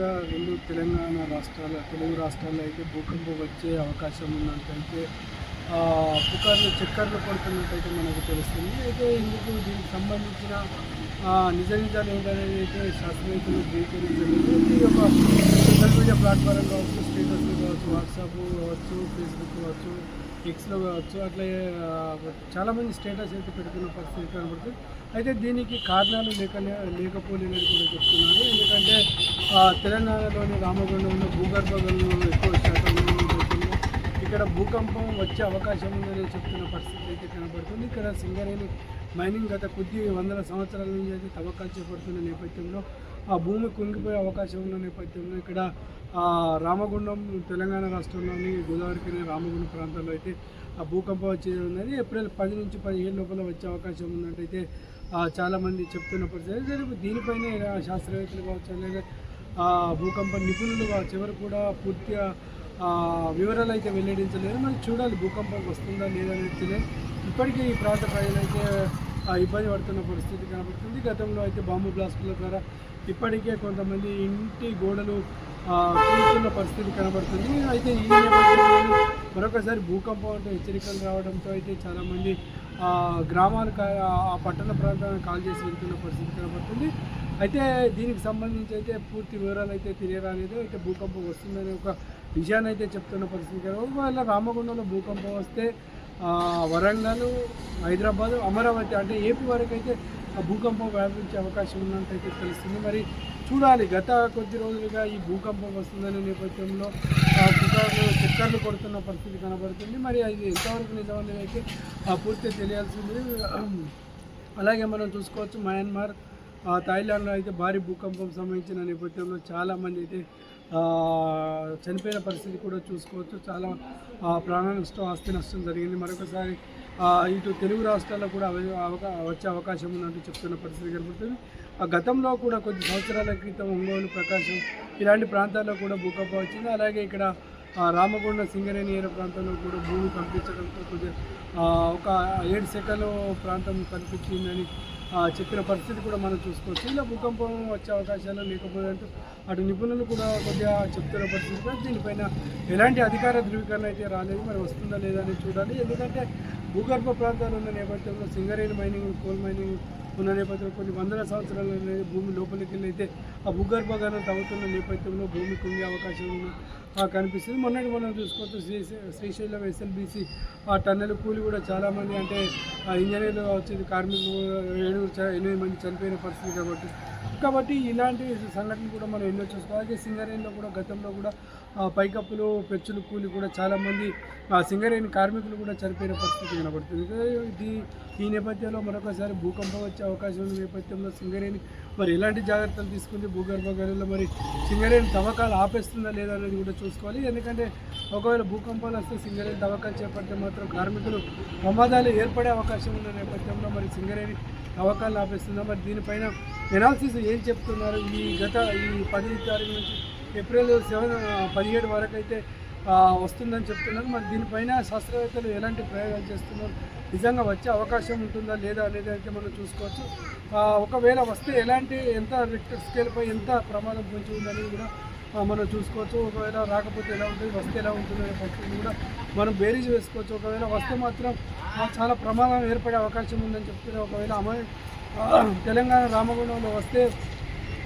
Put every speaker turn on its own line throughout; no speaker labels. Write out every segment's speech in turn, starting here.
ముఖ్యంగా రెండు తెలంగాణ రాష్ట్రాల తెలుగు రాష్ట్రాల్లో అయితే భూకంపం వచ్చే అవకాశం ఉన్నట్టయితే పుకార్లు చక్కర్లు పడుతున్నట్టయితే మనకు తెలుస్తుంది. అయితే ఇందుకు దీనికి సంబంధించిన నిజ నిజాలు ఏంటనేది అయితే శాస్త్రవేత్తలు ధృవీకరించలేదు ఈ యొక్క సోషల్ మీడియా ప్లాట్ఫారం కావచ్చు స్టేటస్లు కావచ్చు వాట్సాప్ కావచ్చు ఫేస్బుక్ కావచ్చు ఎక్స్లో కావచ్చు అట్లా చాలామంది స్టేటస్ అయితే పెడుతున్న పరిస్థితి కనబడుతుంది. అయితే దీనికి కారణాలు లేక లేకపోలేదని కూడా చెప్తున్నారు. ఎందుకంటే తెలంగాణలోని రామగుండంలో భూగర్భ గనులు ఎక్కువ శాతం ఇక్కడ భూకంపం వచ్చే అవకాశం ఉందని చెప్తున్న పరిస్థితి అయితే కనబడుతుంది. ఇక్కడ సింగరేణి మైనింగ్ గత కొద్ది వందల సంవత్సరాల నుంచి అయితే తవ్వకాలు చేపడుతున్న నేపథ్యంలో ఆ భూమి కుంగిపోయే అవకాశం ఉన్న నేపథ్యంలో ఇక్కడ రామగుండం తెలంగాణ రాష్ట్రంలోని గోదావరికి రామగుండం ప్రాంతంలో అయితే ఆ భూకంపం వచ్చేది ఉన్నది. ఏప్రిల్ పది నుంచి పదిహేను లోపల వచ్చే అవకాశం ఉన్నట్టయితే చాలామంది చెప్తున్న పరిస్థితి. దీనిపైనే శాస్త్రవేత్తలు కావచ్చు లేదా ఆ, భూకంప నిపుణులు కావచ్చు ఎవరు కూడా పూర్తిగా వివరాలు అయితే వెల్లడించలేదు. మనం చూడాలి భూకంపం వస్తుందా లేదా అనేది తెలియదు. ఇప్పటికీ ఈ ప్రాంత ప్రజలైతే ఆ, ఇబ్బంది పడుతున్న పరిస్థితి కనబడుతుంది. గతంలో అయితే బాంబు బ్లాస్టుల ద్వారా ఇప్పటికే కొంతమంది ఇంటి గోడలు కూర్చున్న పరిస్థితి కనబడుతుంది. అయితే ఈ నేపథ్యంలో మరొకసారి భూకంపం అంటే హెచ్చరికలు రావడంతో అయితే చాలామంది గ్రామాలు ఆ పట్టణ ప్రాంతాలను కాల్ చేసి వెళ్తున్న పరిస్థితి కనబడుతుంది. అయితే దీనికి సంబంధించి అయితే పూర్తి వివరాలు అయితే తెలియరాలేదు. అయితే భూకంపం వస్తుందనే ఒక విషయాన్ని అయితే చెప్తున్న పరిస్థితి కదా ఒకవేళ రామగుండంలో భూకంపం వస్తే వరంగల్ హైదరాబాదు అమరావతి అంటే ఏపీ వరకు అయితే భూకంపం వ్యాపించే అవకాశం ఉన్నట్టయితే తెలుస్తుంది. మరి చూడాలి గత కొద్ది రోజులుగా ఈ భూకంపం వస్తుందనే నేపథ్యంలో ఆ చక్కర్లు కొడుతున్న పరిస్థితి కనబడుతుంది. మరి అది ఎంతవరకు నిజమనేది అయితే ఆ పూర్తిగా తెలియాల్సింది. అలాగే మనం చూసుకోవచ్చు మయన్మార్ థాయిలాండ్లో అయితే భారీ భూకంపం సంబంధించిన నేపథ్యంలో చాలామంది అయితే చనిపోయిన పరిస్థితి కూడా చూసుకోవచ్చు. చాలా ప్రాణ నష్టం ఆస్తి నష్టం జరిగింది. మరొకసారి ఇటు తెలుగు రాష్ట్రాల్లో కూడా అవకా వచ్చే అవకాశం ఉందంటూ చెప్తున్న పరిస్థితి కనబడుతుంది. ఆ గతంలో కూడా కొద్ది సంవత్సరాల క్రితం ఒంగోలు ప్రకాశం ఇలాంటి ప్రాంతాల్లో కూడా భూకంపం వచ్చింది. అలాగే ఇక్కడ రామగుండ సింగరేణియర ప్రాంతంలో కూడా భూమి కనిపించడంతో కొద్దిగా ఒక ఏడు సెకన్లు ప్రాంతం కనిపించిందని ఆ, చెప్పిన పరిస్థితి కూడా మనం చూసుకోవచ్చు. ఇలా భూకంపం వచ్చే అవకాశాలు లేకపోతే అటు నిపుణులు కూడా కొద్దిగా చెప్తున్న పరిస్థితి కూడా దీనిపైన ఎలాంటి అధికార ధృవీకరణ అయితే రాలేదు. మరి వస్తుందా లేదా అనేది చూడాలి. ఎందుకంటే భూగర్భ ప్రాంతాలు ఉన్న నేపథ్యంలో సింగరేణి మైనింగ్ కోల్ మైనింగ్ ఉన్న నేపథ్యంలో కొన్ని వందల సంవత్సరాలు భూమి లోపలికి వెళ్ళైతే అయితే ఆ భూగర్భ గనం తవ్వుతున్న నేపథ్యంలో భూమి కుంగే అవకాశం ఉన్న కనిపిస్తుంది. మొన్నటి మనం చూసుకోవచ్చు శ్రీ శ్రీశైలం ఎస్ఎల్బీసీ ఆ టన్నెల్ కూలి కూడా చాలామంది అంటే ఇంజనీర్లు వచ్చేది కార్మికులు ఏడుగురు ఎనిమిది మంది చనిపోయిన పరిస్థితి కాబట్టి కాబట్టి ఇలాంటి సంఘటనలు కూడా మనం ఎన్నో చూసుకోవాలి అలాగే సింగరేణిలో కూడా గతంలో కూడా పైకప్పులు పెచ్చులు కూలి కూడా చాలామంది సింగరేణి కార్మికులు కూడా చనిపోయిన పరిస్థితి కనబడుతుంది. ఇది ఈ నేపథ్యంలో మరొకసారి భూకంపం వచ్చే అవకాశం ఉన్న నేపథ్యంలో సింగరేణి మరి ఎలాంటి జాగ్రత్తలు తీసుకుంది? భూగర్భ గనుల్లో మరి సింగరేణి తవ్వకాలు ఆపేస్తుందా లేదా అనేది కూడా చూసుకోవాలి. ఎందుకంటే ఒకవేళ భూకంపాలు వస్తే సింగరేణి తవ్వకాలు చేపడితే మాత్రం కార్మికులు ప్రమాదాలు ఏర్పడే అవకాశం ఉన్న నేపథ్యంలో మరి సింగరేణి తవ్వకాలు ఆపేస్తుందా మరి దీనిపైన ఎనాలిసిస్ ఏం చెప్తున్నారు? ఈ గత ఈ పది తారీఖు నుంచి ఏప్రిల్ సెవెన్ పదిహేడు వరకు అయితే వస్తుందని చెప్తున్నారు. మరి దీనిపైన శాస్త్రవేత్తలు ఎలాంటి ప్రయోగాలు చేస్తున్నారు? నిజంగా వచ్చే అవకాశం ఉంటుందా లేదా అనేది అయితే మనం చూసుకోవచ్చు. ఒకవేళ వస్తే ఎలాంటి ఎంత రిక్టర్ స్కేల్పై ఎంత ప్రమాదం పొంచి ఉందనేది కూడా మనం చూసుకోవచ్చు. ఒకవేళ రాకపోతే ఎలా ఉంటుంది? వస్తే ఎలా ఉంటుంది అనే పరిస్థితి కూడా మనం బేరీజ్ వేసుకోవచ్చు. ఒకవేళ వస్తే మాత్రం చాలా ప్రమాదం ఏర్పడే అవకాశం ఉందని చెప్తున్నారు ఒకవేళ అమ తెలంగాణ రామగుండంలో వస్తే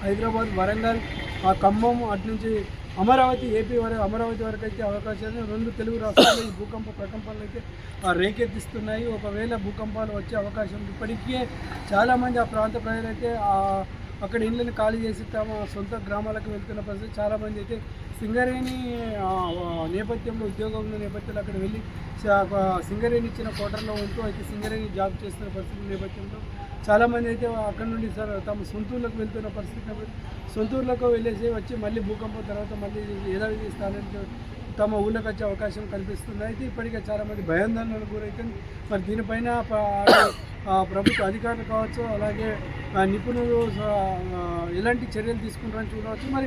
హైదరాబాద్ వరంగల్ ఆ ఖమ్మం అటు నుంచి అమరావతి ఏపీ వరకు అమరావతి వరకు అయితే అవకాశాలు రెండు తెలుగు రాష్ట్రాల్లో ఈ భూకంప ప్రకంపాలు అయితే ఆ, రేకెత్తిస్తున్నాయి. ఒకవేళ భూకంపాలు వచ్చే అవకాశం ఇప్పటికే చాలామంది ఆ ప్రాంత ప్రజలైతే ఆ, అక్కడ ఇళ్ళని ఖాళీ చేసి తమ సొంత గ్రామాలకు వెళ్తున్న పరిస్థితి చాలామంది అయితే సింగరేణి నేపథ్యంలో ఉద్యోగం ఉన్న నేపథ్యంలో అక్కడ వెళ్ళి సింగరేణి ఇచ్చిన కోటర్లో ఉంటూ అయితే సింగరేణి జాబ్ చేస్తున్న పరిస్థితి నేపథ్యంలో చాలామంది అయితే అక్కడ నుండి సార్ తమ సొంతూరులకు వెళ్తున్న పరిస్థితి కాబట్టి సొంతూరులకు వెళ్ళేసి వచ్చి మళ్ళీ భూకంపం తర్వాత మళ్ళీ యథావిధి స్థానానికి తమ ఊళ్ళకి వచ్చే అవకాశం కల్పిస్తుంది అయితే ఇప్పటికే చాలామంది భయాందోళనకు గురైతుంది మరి దీనిపైన ప్రభుత్వ అధికారులు కావచ్చు అలాగే నిపుణులు ఎలాంటి చర్యలు తీసుకుంటారని చూడవచ్చు. మరి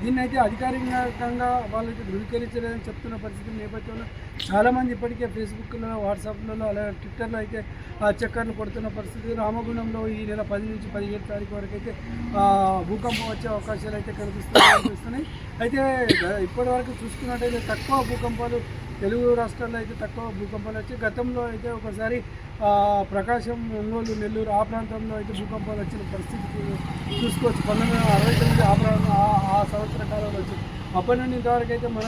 దీన్ని అయితే అధికారికంగా వాళ్ళకి ధృవీకరించలేదని చెప్తున్న పరిస్థితి నేపథ్యంలో చాలామంది ఇప్పటికే ఫేస్బుక్లో వాట్సాప్లలో అలాగే ట్విట్టర్లో అయితే చక్కర్లు కొడుతున్న పరిస్థితి. రామగుండంలో ఈ నెల పది నుంచి పదిహేడు తారీఖు వరకు అయితే భూకంపం వచ్చే అవకాశాలు అయితే కనిపిస్తున్నాయి కనిపిస్తున్నాయి. అయితే ఇప్పటివరకు చూసుకున్నట్టయితే తక్కువ భూకంపాలు తెలుగు రాష్ట్రాల్లో అయితే తక్కువ భూకంపాలు వచ్చి గతంలో అయితే ఒకసారి ప్రకాశం ఒంగోలు నెల్లూరు ఆ ప్రాంతంలో అయితే భూకంపాలు వచ్చిన పరిస్థితి చూసుకోవచ్చు. పంతొమ్మిది వందల అరవై తొమ్మిది ఆ ప్రాంతం ఆ- సంవత్సర కాలంలో వచ్చింది. అప్పటి నుండి ఇంతవరకు అయితే మన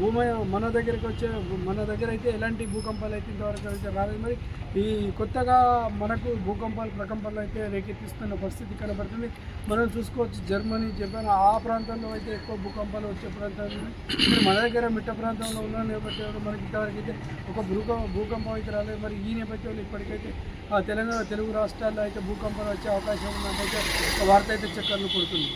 భూమి మన దగ్గరికి వచ్చే మన దగ్గర అయితే ఎలాంటి భూకంపాలు అయితే ఇంతవరకు అయితే రాలేదు. మరి ఈ కొత్తగా మనకు భూకంపాలు ప్రకంపాలు అయితే రేకెత్తిస్తున్న పరిస్థితి కనబడుతుంది. మనం చూసుకోవచ్చు జర్మనీ జపాన్ ఆ ప్రాంతంలో అయితే ఎక్కువ భూకంపాలు వచ్చే ప్రాంతాలు మన దగ్గర మిట్ట ప్రాంతంలో ఉన్న నేపథ్యంలో మనకి ఇంతవరకు అయితే ఒక భూక భూకంపం అయితే రాలేదు. మరి ఈ నేపథ్యంలో ఇప్పటికైతే తెలంగాణ తెలుగు రాష్ట్రాల్లో అయితే భూకంపాలు వచ్చే అవకాశం ఉన్నట్టయితే ఒక వార్త అయితే చక్కర్లు కొడుతుంది.